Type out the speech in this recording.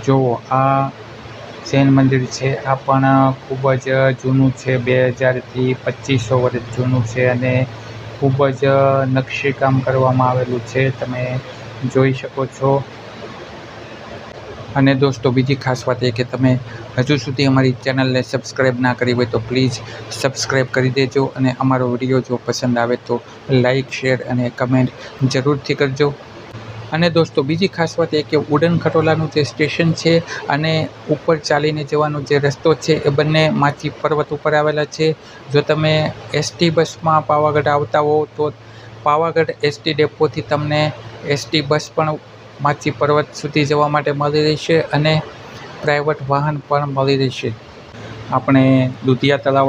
જુઓ આ જૈન મંદિર છે. આ પણ ખૂબ જ જૂનું છે. બે હજારથી પચીસો વર્ષ જૂનું છે અને ખૂબ જ નકશીકામ કરવામાં આવેલું છે. તમે જોઈ શકો છો. અને દોસ્તો, બીજી ખાસ વાત એ કે તમે હજુ સુધી અમારી ચેનલને સબસ્ક્રાઈબ ના કરી હોય તો પ્લીઝ સબસ્ક્રાઈબ કરી દેજો અને અમારો વીડિયો જો પસંદ આવે તો લાઈક શેર અને કમેન્ટ જરૂરથી કરજો. અને દોસ્તો, બીજી ખાસ વાત એ કે ઉડન ખટોલાનું જે સ્ટેશન છે અને ઉપર ચાલીને જવાનો જે રસ્તો છે એ બંને માચી પર્વત ઉપર આવેલા છે. જો તમે એસટી બસમાં પાવાગઢ આવતા હો, તો પાવાગઢ એસટી ડેપોથી તમને એસટી બસ પણ માચી પર્વત સુધી જવા માટે મળી રહેશે અને પ્રાઇવેટ વાહન પણ મળી રહેશે. આપણે દુધિયા તળાવ